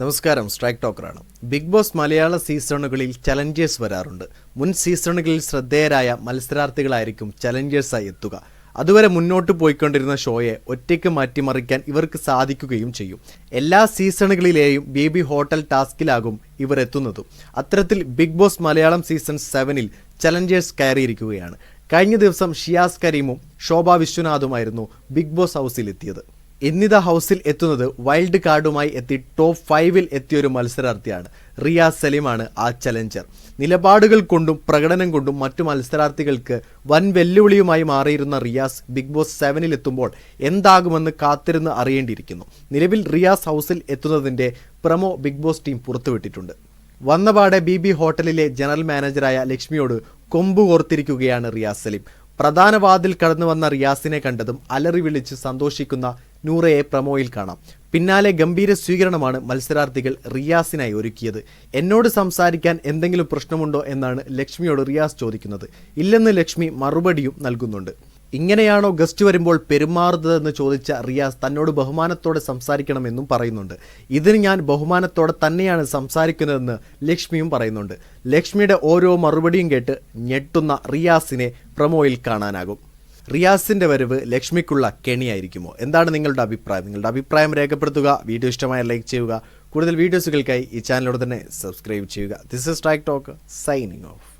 നമസ്കാരം strike ടോക്കറാണ്. Big boss മലയാള സീസണുകളിൽ Challengers വരാറുണ്ട്. മുൻ സീസണുകളിൽ ശ്രദ്ധേയരായ മത്സരാർത്ഥികളായിരിക്കും ചലഞ്ചേഴ്സായി എത്തുക. അതുവരെ മുന്നോട്ട് പോയിക്കൊണ്ടിരുന്ന ഷോയെ ഒറ്റയ്ക്ക് മാറ്റിമറിക്കാൻ ഇവർക്ക് സാധിക്കുകയും ചെയ്യും. എല്ലാ സീസണുകളിലെയും ബേബി ഹോട്ടൽ ടാസ്കിലാകും ഇവർ എത്തുന്നതും. അത്തരത്തിൽ ബിഗ് ബോസ് മലയാളം സീസൺ സെവനിൽ ചലഞ്ചേഴ്സ് കയറിയിരിക്കുകയാണ്. കഴിഞ്ഞ ദിവസം ഷിയാസ് കരീമും ശോഭ വിശ്വനാഥുമായിരുന്നു ബിഗ് ബോസ് ഹൗസിലെത്തിയത്. എന്നിത ഹൗസിൽ എത്തുന്നത് വൈൽഡ് കാർഡുമായി എത്തി ടോപ്പ് ഫൈവിൽ എത്തിയൊരു മത്സരാർത്ഥിയാണ്. റിയാസ് സലീമാണ് ആ ചലഞ്ചർ നിലപാടുകൾ കൊണ്ടും പ്രകടനം കൊണ്ടും മറ്റു മത്സരാർത്ഥികൾക്ക് വൻ വെല്ലുവിളിയുമായി മാറിയിരുന്ന റിയാസ് ബിഗ് ബോസ് സെവനിൽ എത്തുമ്പോൾ എന്താകുമെന്ന് കാത്തിരുന്ന് അറിയേണ്ടിയിരിക്കുന്നു. നിലവിൽ റിയാസ് ഹൗസിൽ എത്തുന്നതിന്റെ പ്രമോ ബിഗ് ബോസ് ടീം പുറത്തുവിട്ടിട്ടുണ്ട്. വന്നപാടെ ബി ബി ഹോട്ടലിലെ ജനറൽ മാനേജറായ ലക്ഷ്മിയോട് കൊമ്പ് കോർത്തിരിക്കുകയാണ് റിയാസ് സലീം. പ്രധാന വാതിൽ കടന്നു വന്ന റിയാസിനെ കണ്ടതും അലറി വിളിച്ച് സന്തോഷിക്കുന്ന നൂറയെ പ്രമോയിൽ കാണാം. പിന്നാലെ ഗംഭീര സ്വീകരണമാണ് മത്സരാർത്ഥികൾ റിയാസിനായി ഒരുക്കിയത്. എന്നോട് സംസാരിക്കാൻ എന്തെങ്കിലും പ്രശ്നമുണ്ടോ എന്നാണ് ലക്ഷ്മിയോട് റിയാസ് ചോദിക്കുന്നത്. ഇല്ലെന്ന് ലക്ഷ്മി മറുപടിയും നൽകുന്നുണ്ട്. ഇങ്ങനെയാണോ ഗസ്റ്റ് വരുമ്പോൾ പെരുമാറുന്നതെന്ന് ചോദിച്ച റിയാസ് തന്നോട് ബഹുമാനത്തോടെ സംസാരിക്കണമെന്നും പറയുന്നുണ്ട്. ഇതിന് ഞാൻ ബഹുമാനത്തോടെ തന്നെയാണ് സംസാരിക്കുന്നതെന്ന് ലക്ഷ്മിയും പറയുന്നുണ്ട്. ലക്ഷ്മിയുടെ ഓരോ മറുപടിയും കേട്ട് ഞെട്ടുന്ന റിയാസിനെ പ്രമോയിൽ കാണാനാകും. റിയാസിന്റെ വരവ് ലക്ഷ്മിക്കുള്ള കെണിയായിരിക്കുമോ? എന്താണ് നിങ്ങളുടെ അഭിപ്രായം? നിങ്ങളുടെ അഭിപ്രായം രേഖപ്പെടുത്തുക വീഡിയോ ഇഷ്ടമായ ലൈക്ക് ചെയ്യുക. കൂടുതൽ വീഡിയോസുകൾക്കായി ഈ ചാനലോട് തന്നെ സബ്സ്ക്രൈബ് ചെയ്യുക. This is Strike Talk signing off